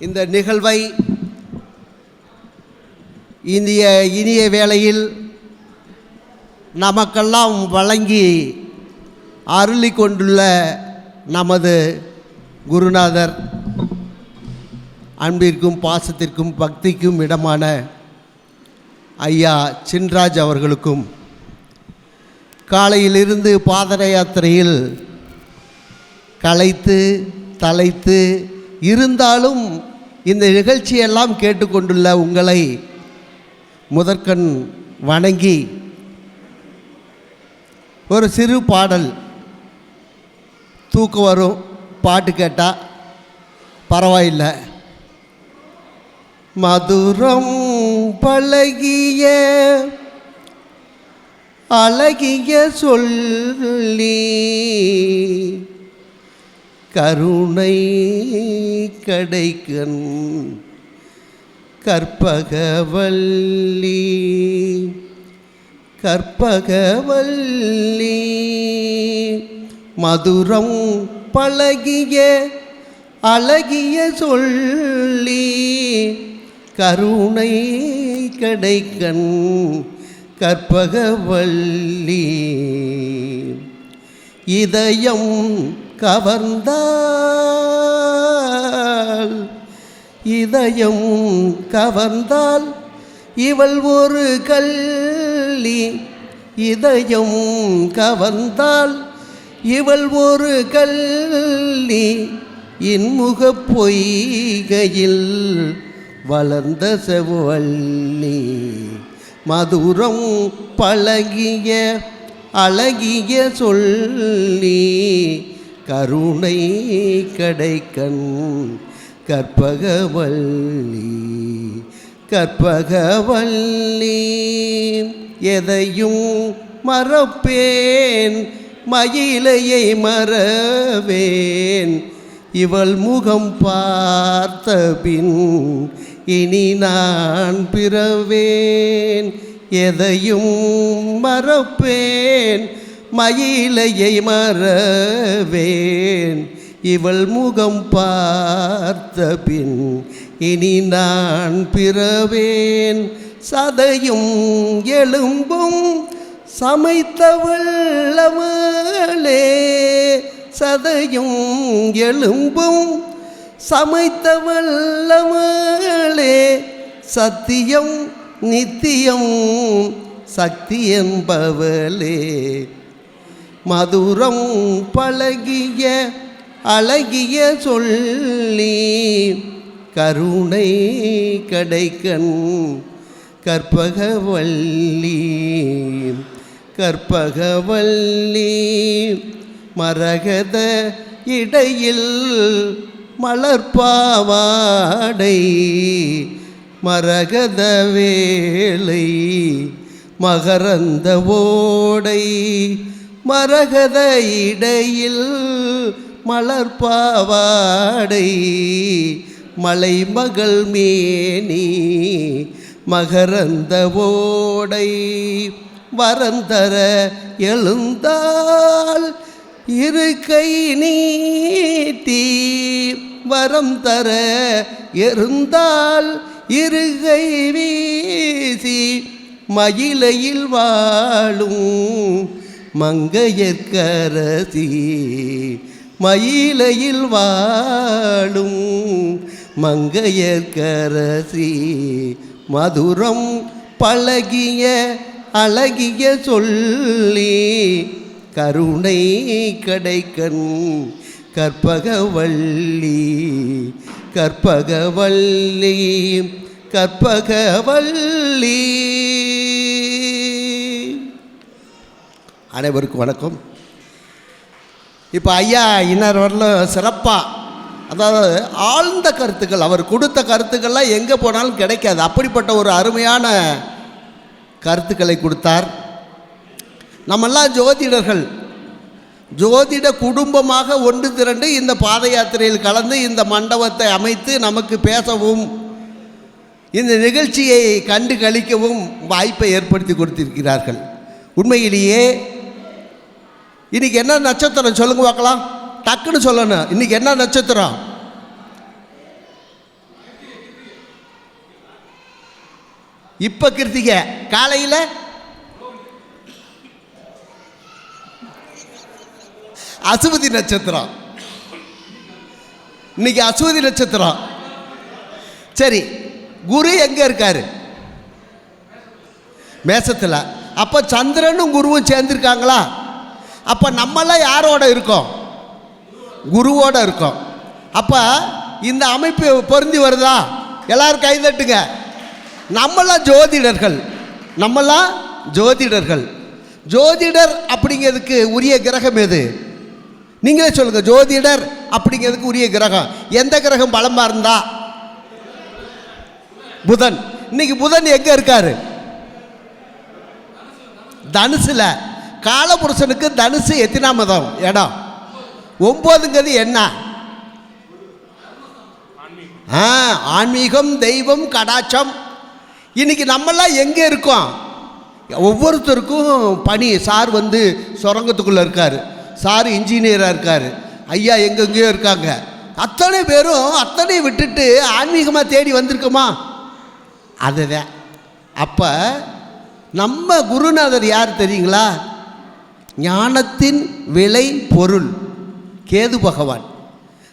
இந்த நிகழ்வை இந்திய இனிய வேளையில் நமக்கெல்லாம் வழங்கி அருளி கொண்டுள்ள நமது குருநாதர் அன்பிற்கும் பாசத்திற்கும் பக்திக்கும் இடமான ஐயா சின்ராஜ் அவர்களுக்கும் காலையிலிருந்து பாதர யாத்திரையில் களைத்து தலைத்து இருந்தாலும் இந்த நிகழ்ச்சியெல்லாம் கேட்டுக்கொண்டுள்ள உங்களை முதற்கண் வணங்கி ஒரு சிறு பாடல். தூக்கம் வரும் பாட்டு கேட்டால் பரவாயில்லை. மதுரம் பழகிய அழகிய சொல்லி கருணை கடைக்கண் கற்பகவல்லி கற்பகவல்லி. மதுரம் பழகிய அழகிய சொல்லி கருணை கடைக்கண் கற்பகவல்லி. இதயம் கவர்ந்தால் இதயம் கவர்ந்தால் இவள் ஒரு கள்ளி இதயம் கவர்ந்தால் இவள் ஒரு கள்ளி இன்முகப் பொய்கையில் வளர்ந்த செவ்வள்ளி. மதுரம் பழகிய அழகிய சொல்லி கருணை கடைக்கண் கற்பகவல்லி கற்பகவல்லி. எதையும் மறப்பேன் மயிலையை மறவேன். இவள் முகம் பார்த்த பின் இனி நான் பிறவேன். எதையும் மறப்பேன் மயிலையை மறவேன். இவள் முகம் பார்த்த பின் இனி நான் பிறவேன். சதையும் எலும்பும் சமைத்தவள் அவளே சதையும் எலும்பும் சமைத்தவள் அவளே சத்தியம் நித்தியம் சக்தி என்பவளே. மதுரம் பழகிய அழகிய சொல்லி கருணை கடைக்கண் கற்பகவல்லி கற்பகவல்லி மரகத இடையில் மலர்பாவாடை மரகத வேலை மகரந்த ஓடை மரகத இடையில் மலர்பாவாடை மலைமகள் மேனி மகரந்த ஓடை வரந்தர எழுந்தால் இரு கை நீட்டி வரம் தர இருந்தால் இருகை வீசி மயிலையில் வாழும் மங்கையற்கரசி மயிலையில் வாழும் மங்கையற்கரசி மதுரம் பழகிய அழகிய சொல்லி கருணை கடைக்கண் கற்பகவள்ளி கற்பகவள்ளி கற்பகவள்ளி அனைவருக்கும் வணக்கம். இப்போ ஐயா இன்னர் வரலும் சிறப்பாக அதாவது ஆழ்ந்த கருத்துக்கள் அவர் கொடுத்த கருத்துக்கள்லாம் எங்கே போனாலும் கிடைக்காது. அப்படிப்பட்ட ஒரு அருமையான கருத்துக்களை கொடுத்தார். நம்மெல்லாம் ஜோதிடர்கள். ஜோதிட குடும்பமாக ஒன்று திரண்டு இந்த பாத யாத்திரையில் கலந்து இந்த மண்டபத்தை அமைத்து நமக்கு பேசவும் இந்த நிகழ்ச்சியை கண்டு கழிக்கவும் வாய்ப்பை ஏற்படுத்தி கொடுத்திருக்கிறார்கள். உண்மையிலேயே இன்றைக்கி என்ன நட்சத்திரம் சொல்லுங்க பார்க்கலாம். டக்குன்னு சொல்லணும். இன்னைக்கு என்ன நட்சத்திரம்? இப்போ கிருத்திக காலையில்? அசுபதி நட்சத்திரம். இன்னைக்கு அசுபதி நட்சத்திரம். சரி குரு எங்கே இருக்காரு? மேசத்தில். அப்போ சந்திரனும் குருவும் சேர்ந்துருக்காங்களா? அப்போ நம்மெல்லாம் யாரோட இருக்கோம்? குருவோட இருக்கோம். அப்போ இந்த அமைப்பு பொருந்தி வருதா? எல்லோரும் கைதட்டுங்க நம்மளாம் ஜோதிடர்கள். நம்மளாம் ஜோதிடர்கள். ஜோதிடர் அப்படிங்கிறதுக்கு உரிய கிரகம் எது? நீங்களே சொல்லுங்கள் ஜோதிடர் அப்படிங்கிறதுக்கு உரிய கிரகம். எந்த கிரகம் பலமாக இருந்தா? புதன். இன்னைக்கு புதன் எங்கே இருக்காரு? தனுசில். காலபுருஷனுக்கு தனுசு எத்தனாம் மதம் இடம். ஒம்போதுங்கிறது என்ன? ஆ ஆன்மீகம் தெய்வம் கடாச்சம் இன்னைக்கு நம்மெல்லாம் எங்கே இருக்கோம்? ஒவ்வொருத்தருக்கும் பணி. சார் வந்து சுரங்கத்துக்குள்ளே இருக்கார். சார் இன்ஜினியராக இருக்கார். ஐயா எங்கெங்கேயோ இருக்காங்க. அத்தனை பேரும் அத்தனை விட்டுட்டு ஆன்மீகமாக தேடி வந்திருக்கோமா? அதுதான். அப்போ நம்ம குருநாதர் யார் தெரியுங்களா? ஞானத்தின் விலை பொருள். கேது பகவான்.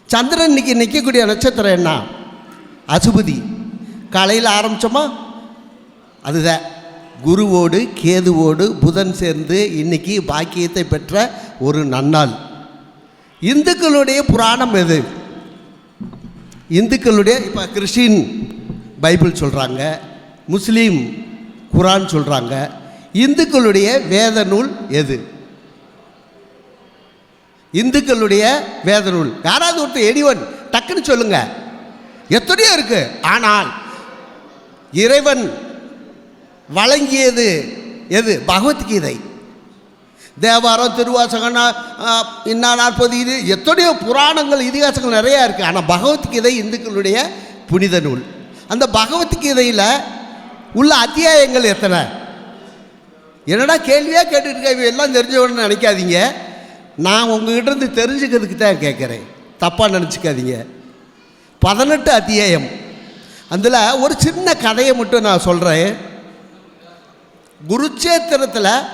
சந்திரன் இன்னைக்கு நிற்கக்கூடிய நட்சத்திரம் என்ன? அசுபதி. காலையில் ஆரம்பித்தோமா அதுதான். குருவோடு கேதுவோடு புதன் சேர்ந்து இன்னைக்கு பாக்கியத்தை பெற்ற ஒரு நன்னாள். இந்துக்களுடைய புராணம் எது? இந்துக்களுடைய இப்போ கிறிஸ்டின் பைபிள் சொல்கிறாங்க முஸ்லீம் குரான் சொல்கிறாங்க இந்துக்களுடைய வேத நூல் எது? இந்துக்களுடைய வேத நூல் யாராவது ஒருத்தர் எடிவன் டக்குன்னு சொல்லுங்க. எத்தனையோ இருக்கு. ஆனால் இறைவன் வழங்கியது எது? பகவத்கீதை. தேவாரம் திருவாசகம் இன்னா நாற்பது இது எத்தனையோ புராணங்கள் இதிகாசங்கள் நிறையா இருக்குது ஆனால் பகவத்கீதை இந்துக்களுடைய புனித நூல். அந்த பகவத்கீதையில் உள்ள அத்தியாயங்கள் எத்தனை? என்னடா கேள்வியாக கேட்டுட்டு எல்லாம் தெரிஞ்சவன்னு நினைக்காதீங்க. நான் உங்ககிட்ட இருந்து தெரிஞ்சுக்கிறதுக்கு தான் கேட்குறேன். தப்பாக நினச்சிக்காதீங்க. பதினெட்டு அத்தியாயம். அதில் ஒரு சின்ன கதையை மட்டும் நான் சொல்கிறேன் குருச்சேத்திரத்தில்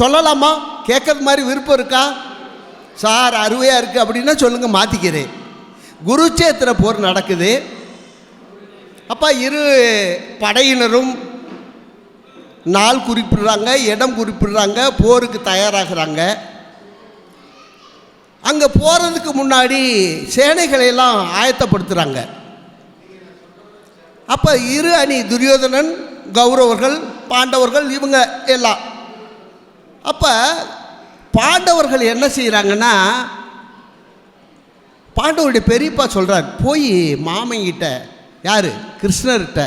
சொல்லலாமா? கேட்கறது மாதிரி விருப்பம் இருக்கா? சார் அருவையாக இருக்குது அப்படின்னா சொல்லுங்கள் மாற்றிக்கிறேன் குருச்சேத்திர போர் நடக்குது. அப்போ இரு படையினரும் நாள் குறிப்பிடுறாங்க இடம் குறிப்பிடுறாங்க போருக்கு தயாராகிறாங்க. அங்கே போகிறதுக்கு முன்னாடி சேனைகளை எல்லாம் ஆயத்தப்படுத்துகிறாங்க அப்போ இரு அணி துரியோதனன் கௌரவர்கள் பாண்டவர்கள் இவங்க எல்லாம். அப்போ பாண்டவர்கள் என்ன செய்கிறாங்கன்னா பாண்டவருடைய பெரியப்பா சொல்கிறார் போய் மாமங்கிட்ட யார்? கிருஷ்ணர்கிட்ட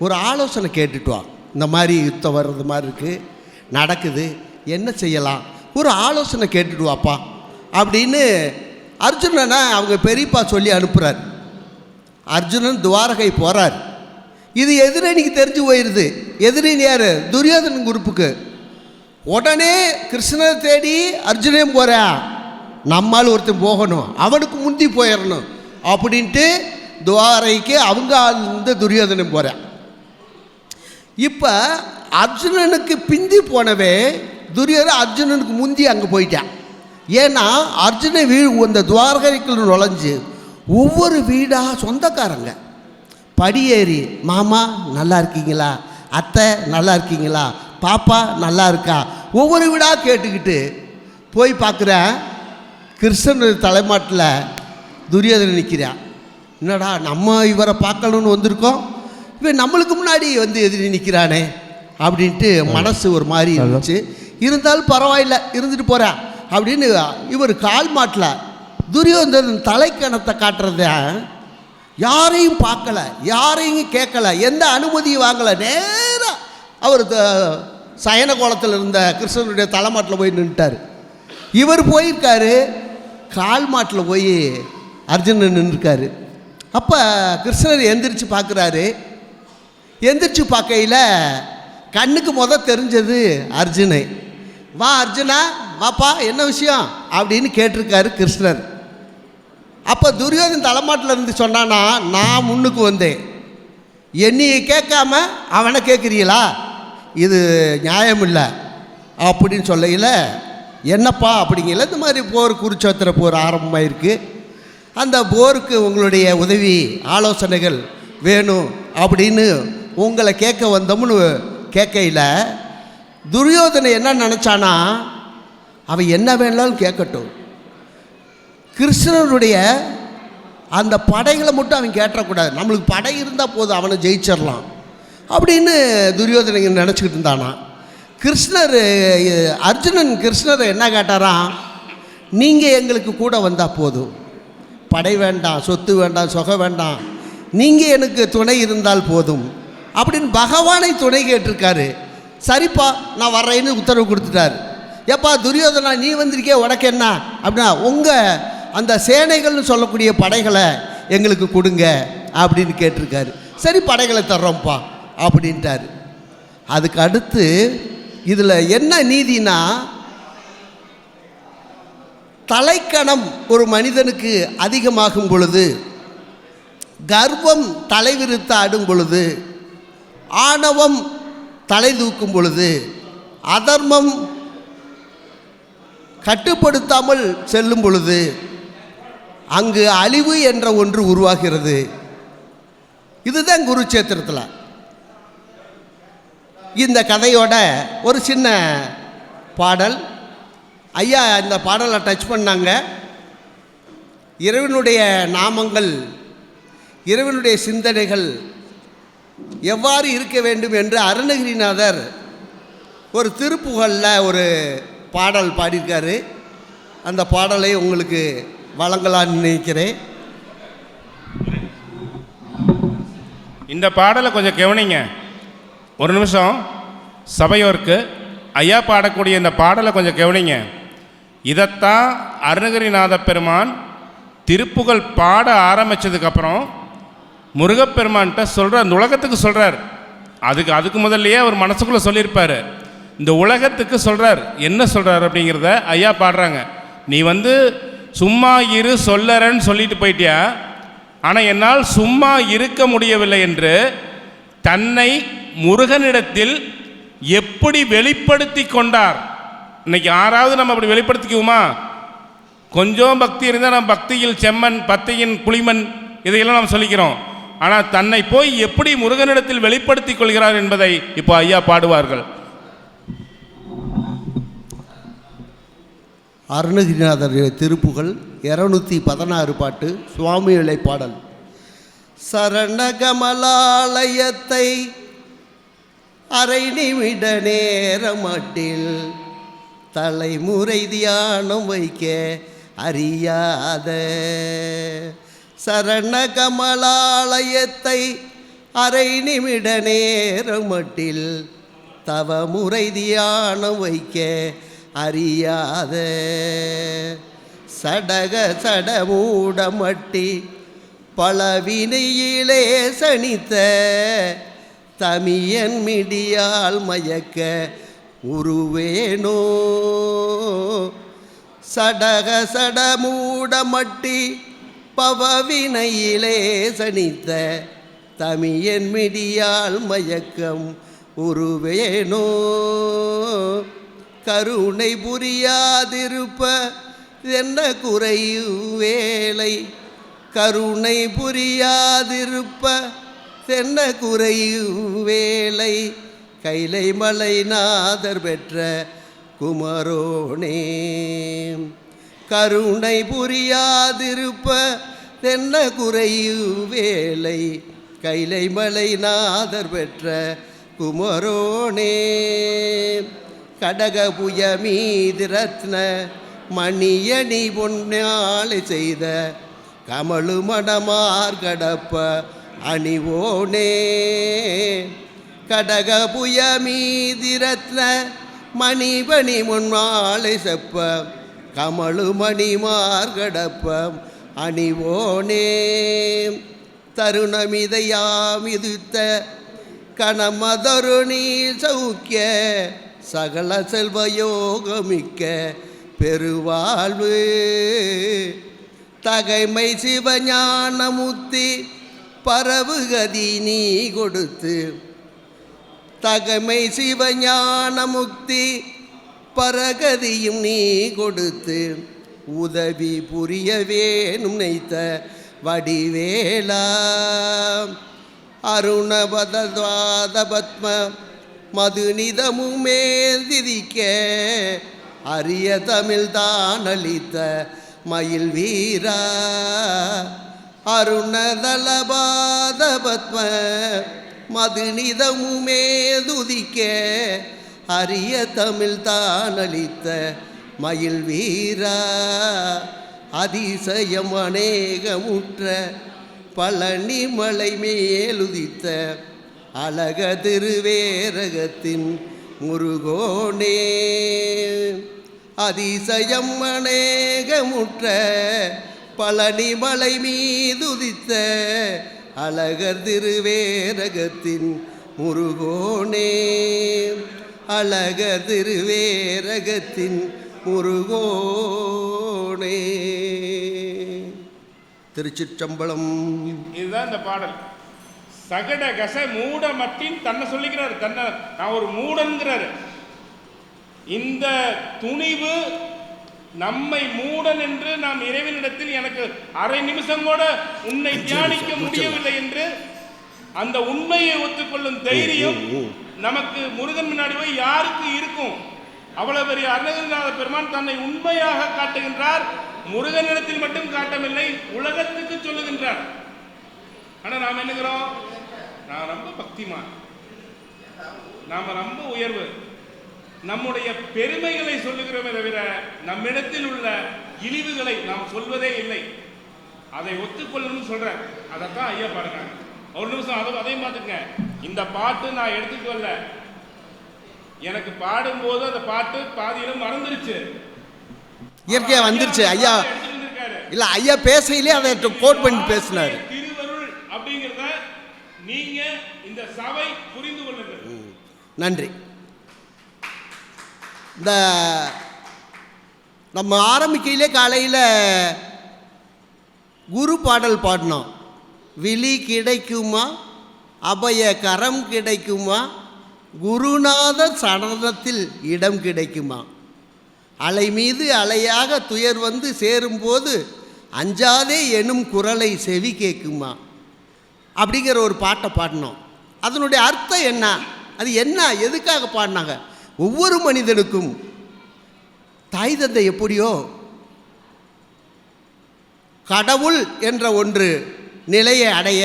ஒரு ஆலோசனை கேட்டுட்டு வா. இந்த மாதிரி யுத்தம் வர்றது மாதிரி இருக்குது நடக்குது என்ன செய்யலாம்? ஒரு ஆலோசனை கேட்டுட்டு வாப்பா. அப்படின்னு அர்ஜுனனை அவங்க பெரியப்பா சொல்லி அனுப்புகிறார் அர்ஜுனன் துவாரகை போகிறார் இது எதிரணிக்கு தெரிஞ்சு போயிடுது எதிரின் யார்? துரியோதனன் குரூப்புக்கு உடனே கிருஷ்ணனை தேடி அர்ஜுனையும் போகிறேன் நம்மால் ஒருத்தன் போகணும். அவனுக்கு முந்தி போயிடணும் அப்படின்ட்டு துவாரைக்கு அவங்க ஆள் இருந்து துரியோதனன் போகிறான் இப்போ அர்ஜுனனுக்கு பிந்தி போனவே துரியோதன் அர்ஜுனனுக்கு முந்தி அங்கே போயிட்டான் ஏன்னா அர்ஜுன வீ இந்த துவாரகைக்குள்ள நுழைஞ்சு ஒவ்வொரு வீடாக சொந்தக்காரங்க. படியேறி மாமா நல்லா இருக்கீங்களா? அத்தை நல்லா இருக்கீங்களா? பாப்பா நல்லா இருக்கா? ஒவ்வொரு வீடாக கேட்டுக்கிட்டு போய் பார்க்குறேன் கிருஷ்ணன் தலைமாட்டில் துரியோதனன் நிற்கிறான். என்னடா நம்ம இவரை பார்க்கணுன்னு வந்திருக்கோம். இவன் நம்மளுக்கு முன்னாடி வந்து எதிரி நிற்கிறானே அப்படின்ட்டு மனசு ஒரு மாதிரி இருந்துச்சு. இருந்தாலும் பரவாயில்ல இருந்துட்டு போகிறேன் அப்படின்னு இவர் கால் மாட்டில். துரியோதனன் தலைக்கணத்தை காட்டுறத யாரையும் பார்க்கல யாரையும் கேட்கல எந்த அனுமதியும் வாங்கலை. நேராக அவர் த- சயன கோலத்தில் இருந்த கிருஷ்ணனுடைய தலைமாட்டில் போய் நின்றுட்டார் இவர் போயிருக்காரு கால் மாட்டில் போய் அர்ஜுனன் நின்றுருக்காரு அப்போ கிருஷ்ணர் எந்திரிச்சு பார்க்குறாரு எந்திரிச்சு பார்க்கையில் கண்ணுக்கு முத தெரிஞ்சது அர்ஜுனை. வா அர்ஜுனா வாப்பா என்ன விஷயம்? அப்படின்னு கேட்டிருக்காரு கிருஷ்ணர். அப்போ துரியோதன் தலைமாட்டில் இருந்து சொன்னான்னா நான் முன்னுக்கு வந்தேன். என்னையை கேட்காம அவனை கேட்குறீங்களா இது நியாயம் இல்லை அப்படின்னு சொல்லையில் என்னப்பா அப்படிங்கல இந்த மாதிரி போர் குருச்சோத்திர போர் ஆரம்பமாயிருக்கு. அந்த போருக்கு உங்களுடைய உதவி ஆலோசனைகள் வேணும். அப்படின்னு உங்களை கேட்க வந்தோம்னு கேட்கையில் துரியோதனை என்ன நினச்சானா அவன் என்ன வேணாலும் கேட்கட்டும். கிருஷ்ணனுடைய அந்த படைகளை மட்டும் அவன் கேட்டக்கூடாது நம்மளுக்கு படை இருந்தால் போதும் அவனை ஜெயிச்சிடலாம். அப்படின்னு துரியோதனை நினச்சிக்கிட்டு இருந்தானா. கிருஷ்ணர் அர்ஜுனன் கிருஷ்ணரை என்ன கேட்டாராம் நீங்கள் எங்களுக்கு கூட வந்தால் போதும். படை வேண்டாம் சொத்து வேண்டாம் சொகை வேண்டாம். நீங்கள் எனக்கு துணை இருந்தால் போதும். அப்படின்னு பகவானை துணை கேட்டிருக்காரு. சரிப்பா நான் வர்றேன்னு உத்தரவு கொடுத்துட்டாரு. ஏப்பா துரியோதனா நீ வந்திருக்கே உனக்கு என்ன? அப்படின்னா உங்கள் அந்த சேனைகள்னு சொல்லக்கூடிய படைகளை எங்களுக்கு கொடுங்க அப்படின்னு கேட்டிருக்காரு. சரி படைகளை தர்றோம்ப்பா அப்படின்ட்டாரு. அதுக்கு அடுத்து இதில் என்ன நீதினா தலைக்கணம் ஒரு மனிதனுக்கு அதிகமாகும் பொழுது கர்வம் தலைவிரித்து ஆடும் பொழுது ஆணவம் தலை தூக்கும் பொழுது அதர்மம் கட்டுப்படுத்தாமல் செல்லும் பொழுது அங்கு அழிவு என்ற ஒன்று உருவாகிறது. இதுதான் குருச்சேத்திரத்தில் இந்த கதையோட ஒரு சின்ன பாடல். ஐயா இந்த பாடலை டச் பண்ணாங்க. இறைவனுடைய நாமங்கள் இறைவனுடைய சிந்தனைகள் எவ்வாறு இருக்க வேண்டும் என்று அருணகிரிநாதர் ஒரு திருப்புகழில் ஒரு பாடல் பாடியிருக்காரு. அந்த பாடலை உங்களுக்கு வழங்கலாம்னு நினைக்கிறேன். இந்த பாடலை கொஞ்சம் கவனிங்க. ஒரு நிமிஷம். சபையோருக்கு ஐயா பாடக்கூடிய இந்த பாடலை கொஞ்சம் கவனிங்க. இதைத்தான் அருணகிரிநாத பெருமான் திருப்புகழ் பாட ஆரம்பித்ததுக்கப்புறம் முருகப்பெருமான்கிட்ட சொல்கிற அந்த உலகத்துக்கு சொல்கிறார் அதுக்கு அதுக்கு முதல்லையே அவர் மனசுக்குள்ளே சொல்லியிருப்பார். இந்த உலகத்துக்கு சொல்கிறார் என்ன சொல்கிறார் அப்படிங்கிறத ஐயா பாடுறாங்க. நீ வந்து சும்மா இரு சொல்லறன்னு சொல்லிட்டு போயிட்டியா? ஆனால் என்னால் சும்மா இருக்க முடியவில்லை என்று தன்னை முருகனிடத்தில் எப்படி வெளிப்படுத்தி கொண்டார்? இன்னைக்கு யாராவது நம்ம அப்படி வெளிப்படுத்திக்குவோமா? கொஞ்சம் பக்தி இருந்தால் நம்ம பக்தியில் செம்மன் பத்தையின் புளிமன் இதையெல்லாம் நாம் சொல்லிக்கிறோம். ஆனால் தன்னை போய் எப்படி முருகனிடத்தில் வெளிப்படுத்திக் கொள்கிறார் என்பதை இப்போ ஐயா பாடுவார்கள். அருணகிரிநாதர் திருப்புகள் இரநூத்தி பதினாறு பாட்டு சுவாமிகளை பாடல். சரணகமலாலயத்தை அரை நிமிட நேரமட்டில் தலைமுறை தியானம் வைக்க அறியாத சரணகமலாலயத்தை அரை நிமிட நேரமட்டில் தவமுறை தியானம் வைக்க அறியாத சடக சடமூடமட்டி பலவினையிலே சனித்த தமியன் மிடியால் மயக்க உருவேனோ? சடக சடமூடமட்டி பவவினையிலே சனித்த தமியன் மிடியால் மயக்கம் உருவேனோ. கருணை புரியாதிருப்ப என்ன குறையும் வேலை? கருணை புரியாதிருப்ப சென்ன குறையும் வேலை? கைலை மலை நாதர் பெற்ற குமரோனே. கருணை புரியாதிருப்ப தென்ன குறையு வேலை கைலை மலை நாதர் பெற்ற குமரோனே. கடகபுய மீது ரத்ன மணியணி பொன்னாளை செய்த கமழு மடமார் கடப்ப அணிவோனே. கடகபுய மீதி ரத்ன மணிபணி முன்னாளை செப்ப கமலு மார்கடப்பம் அணிவோனே. தருணமிதையாமிதுத்த கணமதரு நீ சௌக்கிய சகல செல்வயோகமிக்க பெருவாழ்வு. தகைமை சிவஞானமுத்தி பரவுகதி நீ கொடுத்து தகைமை சிவஞானமுக்தி பரகதியும் நீ கொடுத்து உதவி புரிய வேணும் வடிவேலா. அருணபதத்வாத பத்ம மதுநிதமுமே திதிக்க அரிய தமிழ் தான் அளித்த மயில் வீரா அருணதலபாத பத்ம மதுநிதமுமே துதிக்க அரிய தமிழ் தான் அளித்த மயில் வீரா. அதிசயம் அநேகமுற்ற பழனி மலை மேலுதித்த அழக திருவேரகத்தின் முருகோனே. அதிசயம் அநேகமுற்ற பழனி மலை மீதுதித்த அழகர் திருவேரகத்தின் முருகோனே. அழகர் திருவேரகத்தின் முருகோனே. திருச்சிற்றம்பலம். இதுதான் இந்த பாடல். சகட கச மூட மட்டின் தன்னை சொல்லிக்கிறாரு. தன்னை நான் ஒரு மூடன்கிறாரு. இந்த துணிவு நம்மை மூடன் என்று நாம் இறைவனிடத்தில் எனக்கு அரை நிமிஷம் கூட உன்னை தியானிக்க முடியவில்லை என்று அந்த உண்மையை ஒத்துக்கொள்ளும் தைரியம் நமக்கு முருகன் முன்னாடி போய் யாருக்கு இருக்கும்? அவ்வளவு பெரிய அருணகிரிநாத பெருமான் தன்னை உண்மையாக காட்டுகின்றார். முருகனிடத்தில் மட்டும் காட்டவில்லை உலகத்துக்கு சொல்லுகின்றார். ஆனா நாம் என்னங்கிறோம்? நான் ரொம்ப பக்திமான். நாம ரொம்ப உயர்வு. நம்முடைய பெருமைகளை சொல்லுகிறோமே தவிர நம்மிடத்தில் உள்ள இழிவுகளை நாம் சொல்வதே இல்லை. அதை ஒத்துக்கொள்ளணும்னு சொல்றேன். அதைத்தான் ஐயா பாருங்க ஒரு நிமிஷம் அதை அதையும் பார்த்துங்க இந்த பாட்டு நான் வரல எனக்கு பாடும்போது அந்த பாட்டு பாதியில மறந்துருச்சு. இயற்கையாக வந்துருச்சு. ஐயா. இல்லை ஐயா பேசையிலே அதை கோட் பண்ணி பேசினார். திருவருள் அப்படிங்கிறத நீங்க இந்த சபை புரிந்து கொள்ளுங்கள். நன்றி. இந்த நம்ம ஆரம்பிக்கையிலே காலையில் குரு பாடல் பாடினோம். விழி கிடைக்குமா? அபய கரம் கிடைக்குமா? குருநாத சடனத்தில் இடம் கிடைக்குமா? அலை மீது அலையாக துயர் வந்து சேரும்போது அஞ்சாதே எனும் குரலை செவி கேட்குமா? அப்படிங்கிற ஒரு பாட்டை பாடினோம். அதனுடைய அர்த்தம் என்ன? அது என்ன? எதுக்காக பாடினாங்க? ஒவ்வொரு மனிதனுக்கும் தாய் தந்தை எப்படியோ? கடவுள் என்ற ஒன்று நிலையை அடைய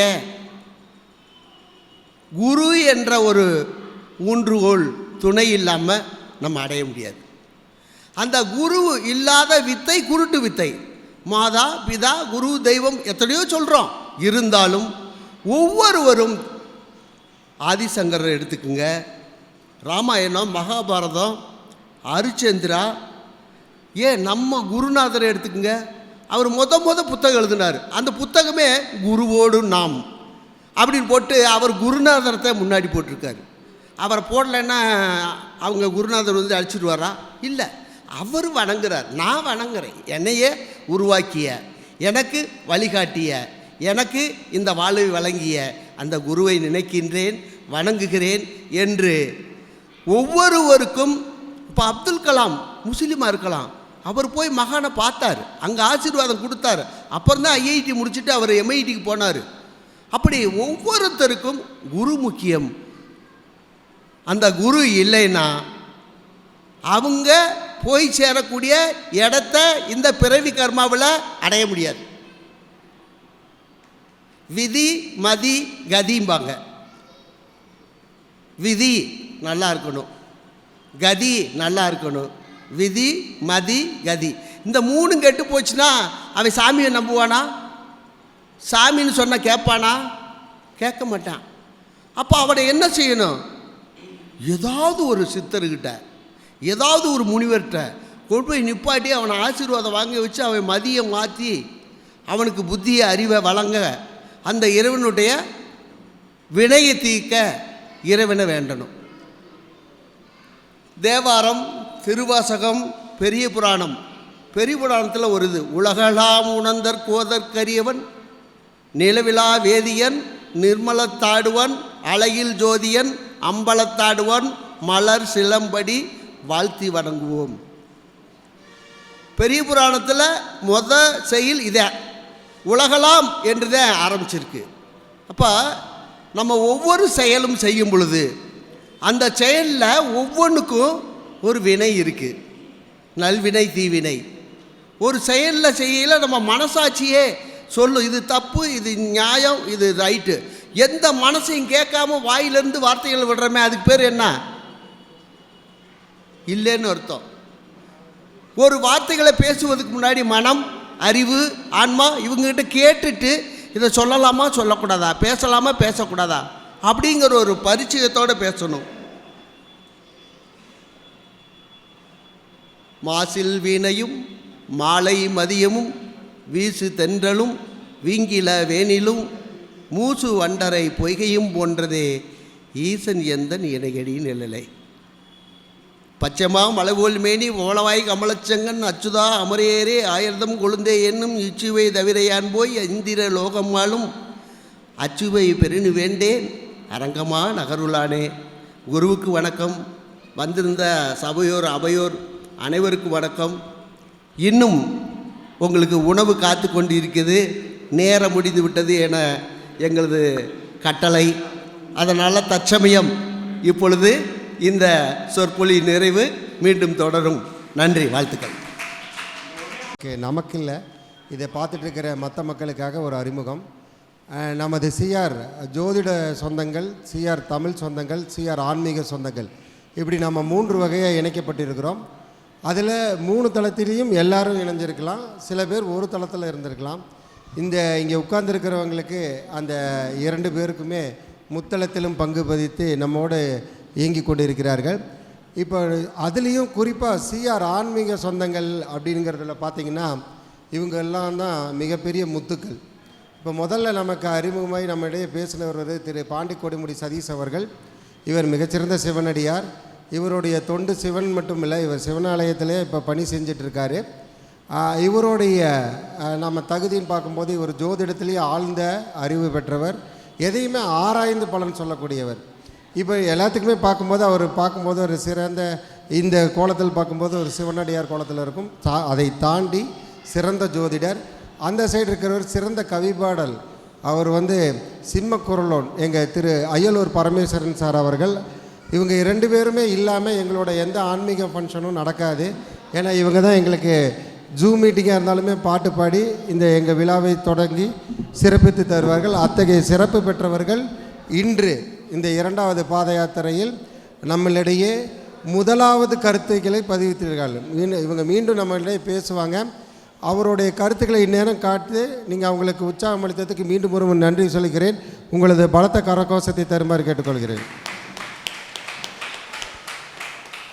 குரு என்ற ஒரு ஊன்றுகோல் துணை இல்லாமல் நம்ம அடைய முடியாது. அந்த குரு இல்லாத வித்தை குருட்டு வித்தை. மாதா பிதா குரு தெய்வம் எத்தனையோ சொல்கிறோம் இருந்தாலும் ஒவ்வொருவரும் ஆதிசங்கரர் எடுத்துக்குங்க. ராமாயணம் மகாபாரதம் அரிச்சந்திரா ஏன் நம்ம குருநாதரை எடுத்துக்குங்க? அவர் முத முத புத்தகம் எழுதினார். அந்த புத்தகமே குருவோடு நாம். அப்படின்னு போட்டு அவர் குருநாதரத்தை முன்னாடி போட்டிருக்காரு. அவரை போடலைன்னா அவங்க குருநாதர் வந்து அழிச்சிடுவாரா? இல்லை. அவர் வணங்குறார். நான் வணங்குறேன். என்னையே உருவாக்கிய எனக்கு வழிகாட்டிய எனக்கு இந்த வாழ்வை வழங்கிய அந்த குருவை நினைக்கின்றேன் வணங்குகிறேன் என்று ஒவ்வொருவருக்கும் இப்போ அப்துல் கலாம் முஸ்லீமாக இருக்கலாம். அவர் போய் மகானை பார்த்தார். அங்கே ஆசீர்வாதம் கொடுத்தாரு. அப்புறம் தான் ஐஐடி முடிச்சுட்டு அவர் எம்ஐடிக்கு போனார். அப்படி ஒவ்வொருத்தருக்கும் குரு முக்கியம். அந்த குரு இல்லைன்னா அவங்க போய் சேரக்கூடிய இடத்த இந்த பிறவி கர்மாவில் அடைய முடியாது. விதி மதி கதிம்பாங்க. விதி நல்லா இருக்கணும். கதி நல்லா இருக்கணும். விதி மதி கதி. இந்த மூணும் கெட்டு போச்சுன்னா அவன் சாமியை நம்புவானா? சாமின்னு சொன்னால் கேட்பானா? கேட்க மாட்டான். அப்போ அவனை என்ன செய்யணும்? ஏதாவது ஒரு சித்தர்கிட்ட ஏதாவது ஒரு முனிவர்கிட்ட கொண்டு போய் நிப்பாட்டி அவனை ஆசீர்வாதம் வாங்கி வச்சு அவன் மதியை மாற்றி அவனுக்கு புத்தியை அறிவை வழங்க அந்த இறைவனுடைய வினையை தீர்க்க இறைவனை வேண்டணும். தேவாரம் திருவாசகம் பெரிய புராணம். பெரிய புராணத்தில் ஒரு இது. உலகலாம் உணர்ந்தற் கோதற்கரியவன் நிலவிழா வேதியன் நிர்மலத்தாடுவன் அழகில் ஜோதியன் அம்பலத்தாடுவன் மலர் சிலம்படி வாழ்த்தி வணங்குவோம். பெரிய புராணத்தில் முத செயல் இதே. உலகலாம் என்று தான் ஆரம்பிச்சிருக்கு. அப்போ நம்ம ஒவ்வொரு செயலும் செய்யும் பொழுது அந்த செயலில் ஒவ்வொன்றுக்கும் ஒரு வினை இருக்குது நல்வினை தீவினை. ஒரு செயலில் செய்யல நம்ம மனசாட்சியே சொல்லும் இது தப்பு இது நியாயம் இது ரைட்டு. எந்த மனசையும் கேட்காம வாயிலிருந்து வார்த்தைகள் விடுறோமே அதுக்கு பேர் என்ன? இல்லைன்னு அர்த்தம். ஒரு வார்த்தைகளை பேசுவதுக்கு முன்னாடி மனம் அறிவு ஆன்மா இவங்ககிட்ட கேட்டுட்டு இதை சொல்லலாமா சொல்லக்கூடாதா? பேசலாமா பேசக்கூடாதா? அப்படிங்கிற ஒரு பரிச்சயத்தோடு பேசணும். மாசில் வீணையும் மாலை மதியமும் வீசு தென்றலும் வீங்கில வேனிலும் மூசு வண்டரை பொய்கையும் போன்றதே ஈசன் எந்தன் இணையடி நிழலை. பச்சைமா மலைபோல் மேனி ஓலவாய் கமலச்சங்கன் அச்சுதா அமரேரே ஆயிரதம் கொழுந்தே என்னும் இச்சுவை தவிரையான் போய் இந்திர லோகம்மாளும் அச்சுவை பெருனு வேண்டேன் அரங்கமா நகருளானே. குருவுக்கு வணக்கம். வந்திருந்த சபையோர் அபையோர் அனைவருக்கும் வணக்கம். இன்னும் உங்களுக்கு உணவு காத்து கொண்டு இருக்குது நேரம் முடிந்து விட்டது என எங்களது கட்டளை. அதனால் தற்சமயம் இப்பொழுது இந்த சொற்பொழி நிறைவு மீண்டும் தொடரும். நன்றி வாழ்த்துக்கள். ஓகே நமக்கு இல்லை இதை பார்த்துட்டு இருக்கிற மற்ற மக்களுக்காக ஒரு அறிமுகம். நமது சிஆர் ஜோதிட சொந்தங்கள் சிஆர் தமிழ் சொந்தங்கள் சிஆர் ஆன்மீக சொந்தங்கள். இப்படி நம்ம மூன்று வகையாக இணைக்கப்பட்டிருக்கிறோம். அதில் மூணு தளத்திலையும் எல்லாரும் இணைஞ்சிருக்கலாம். சில பேர் ஒரு தளத்தில் இருந்திருக்கலாம். இந்த இங்கே உட்கார்ந்துருக்கிறவங்களுக்கு அந்த இரண்டு பேருக்குமே முத்தளத்திலும் பங்கு பதித்து நம்மோடு இயங்கி கொண்டிருக்கிறார்கள். இப்போ அதுலேயும் குறிப்பாக சிஆர் ஆன்மீக சொந்தங்கள் அப்படிங்கிறதுல பார்த்தீங்கன்னா இவங்க எல்லாம் தான் மிகப்பெரிய முத்துக்கள். இப்போ முதல்ல நமக்கு அறிமுகமாய் நம்ம இடையே பேசினவர் திரு பாண்டி கொடிமுடி சதீஷ் அவர்கள். இவர் மிகச்சிறந்த சிவனடியார். இவருடைய தொண்டு சிவன் மட்டும் இல்லை இவர் சிவனாலயத்திலே இப்போ பணி செஞ்சிட்ருக்காரு. இவருடைய நம்ம தகுதின்னு பார்க்கும்போது இவர் ஜோதிடத்திலேயே ஆழ்ந்த அறிவு பெற்றவர் எதையுமே ஆராய்ந்து பலன் சொல்லக்கூடியவர். இப்போ எல்லாத்துக்குமே பார்க்கும்போது அவர் பார்க்கும்போது ஒரு சிறந்த இந்த கோலத்தில் பார்க்கும்போது ஒரு சிவனடியார் கோலத்தில் இருக்கும். தா- அதை தாண்டி சிறந்த ஜோதிடர் அந்த சைடு இருக்கிறவர் சிறந்த கவிபாடல் அவர் வந்து சிம்ம குரலோன் எங்கள் திரு அய்யலூர் பரமேஸ்வரன் சார் அவர்கள் இவங்க ரெண்டு பேருமே இல்லாமல் எங்களோட எந்த ஆன்மீக ஃபங்க்ஷனும் நடக்காது. ஏன்னா இவங்க தான் எங்களுக்கு ஜூம் மீட்டிங்காக இருந்தாலுமே பாட்டு பாடி இந்த எங்கள் விழாவை தொடங்கி சிறப்பித்து தருவார்கள். அத்தகைய சிறப்பு பெற்றவர்கள் இன்று இந்த இரண்டாவது பாத யாத்திரையில் நம்மளிடையே முதலாவது கருத்துக்களை பதிவித்தீர்கள் மீண்டும் இவங்க மீண்டும் நம்மளிடையே பேசுவாங்க. அவருடைய கருத்துக்களை இந்நேரம் காட்டு நீங்கள் அவங்களுக்கு உற்சாகம் அளித்ததுக்கு மீண்டும் ஒரு நன்றி சொல்கிறேன். உங்களது பலத்த கரகோஷத்தை தருமாறு கேட்டுக்கொள்கிறேன்.